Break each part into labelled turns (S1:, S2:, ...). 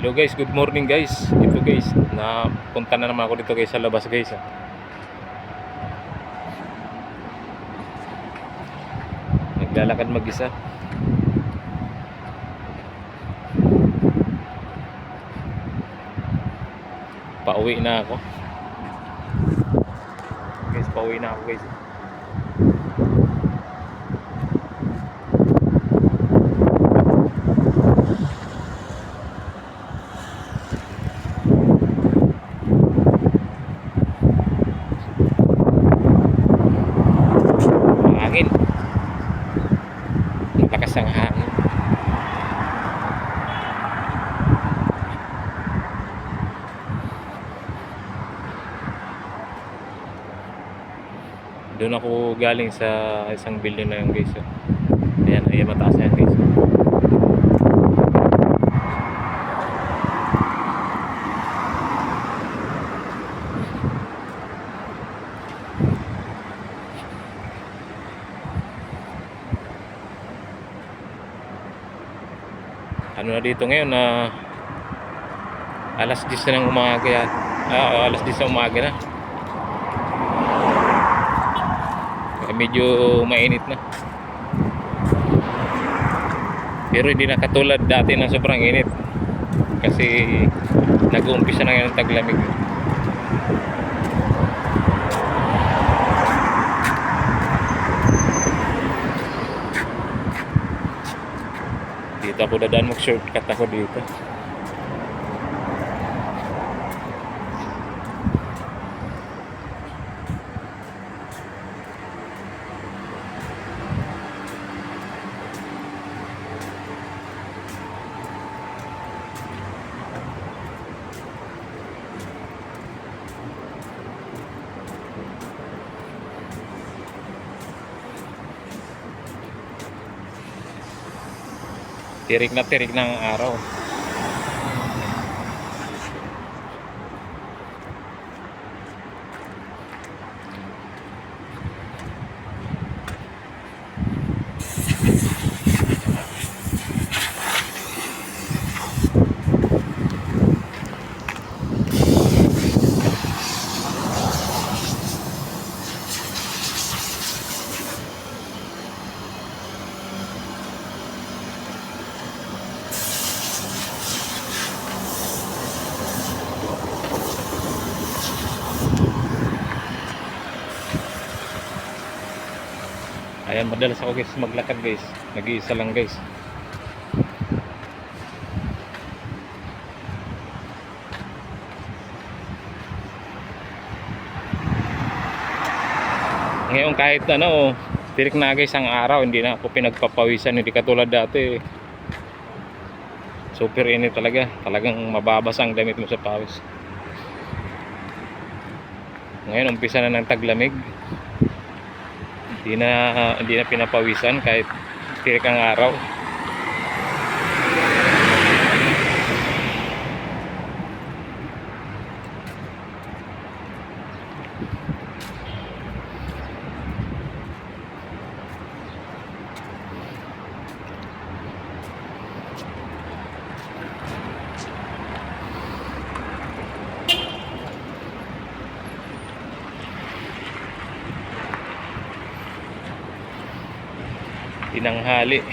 S1: Hello guys, good morning guys. Ito guys, napunta na naman ako dito guys sa labas guys. ah. Naglalakad mag-isa. Pauwi na ako. Guys, pauwi na ako guys. hangin malakas ang hangin. Doon ako galing sa isang building na yun guys. Ayan ayan mataas na yan guys ano na dito ngayon na alas 10 na ng umaga yan. Ah, alas 10 na umaga na. Kaya medyo mainit na. Pero hindi na katulad dati na sobrang init. Kasi nag-uumpisa na ngayon ang taglamig. Ako dadaan mag-shortcut ako dito. Tirik na tirik ng araw. Ayan, madalas ako guys maglakad guys. Nag-iisa lang guys. Ngayon kahit ano, tirik na guys ang araw, hindi na ako pinagpapawisan, hindi katulad dati. Super init talaga. Talagang mababasa ang damit mo sa pawis. Ngayon umpisa na ng taglamig hindi na hindi na pinapawisan kahit tirik ang araw tinanghali.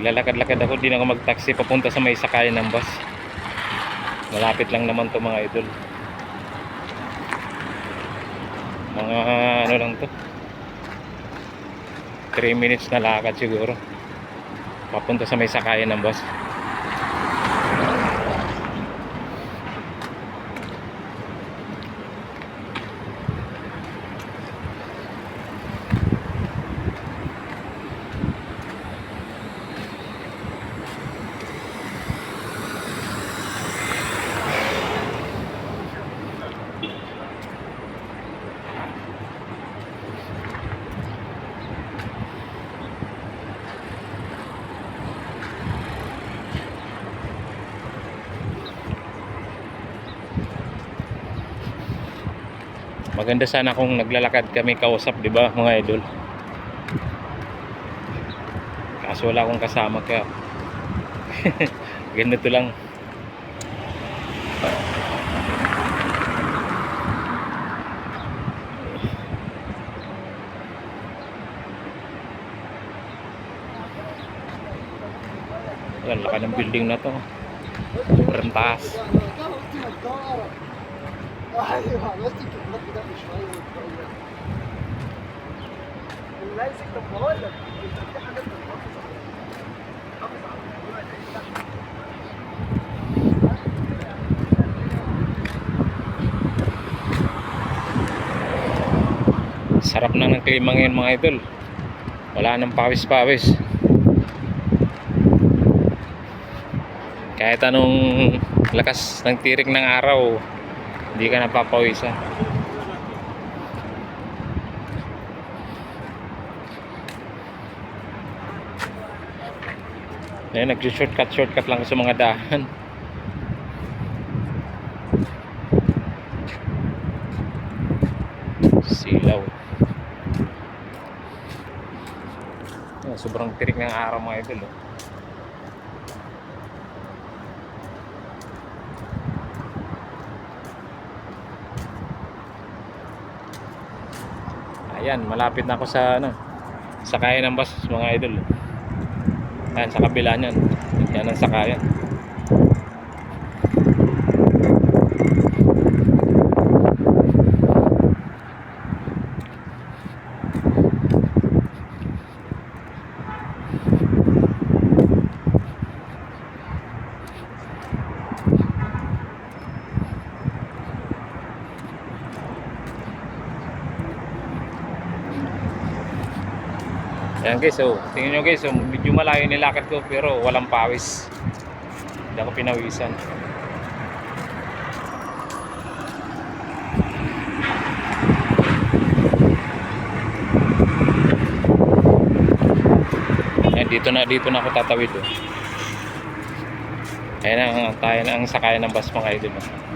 S1: Lalakad-lakad ako di na ako mag-taxi. Papunta sa may sakayan ng bus. Malapit lang naman to mga idol. Mga ano lang to. 3 minutes na lakad siguro. Papunta sa may sakayan ng bus Maganda sana kung naglalakad kami kausap, 'di ba, mga idol? Kaso wala akong kasama kaya Ganito lang. Yan, laki ng building na to. Sobrang taas.
S2: ايوه عملت الكلمات ده من شويه وشويه اللايسك طب بقول لك انت في حاجات بتحافظ عليها حافظ على الموضوع ده
S1: Sarap na ng klima ngayon mga idol. Wala nang pawis-pawis. Kahit anong lakas ng tirik ng araw, hindi ka napapawisan. Ayan, nag-shortcut shortcut lang sa mga dahan. Silaw. Ayan, sobrang tirik ng araw mga idol. Oh. Ayan, malapit na ako sa ano, sakayan ng bus mga idol. Ayan, sa kabila niyan. Yan ang sakayan. Ayan guys, oh. Tingnan nyo guys, oh. medyo malayo nilakad ko pero walang pawis. Hindi ako pinawisan. Ayan, dito na dito na ako tatawid oh. Ayan ang tayo na ang sakayan ng bus mga idol. oh.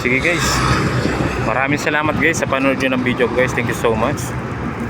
S1: Sige guys. Maraming salamat guys sa panonood nyo ng video guys. Thank you so much.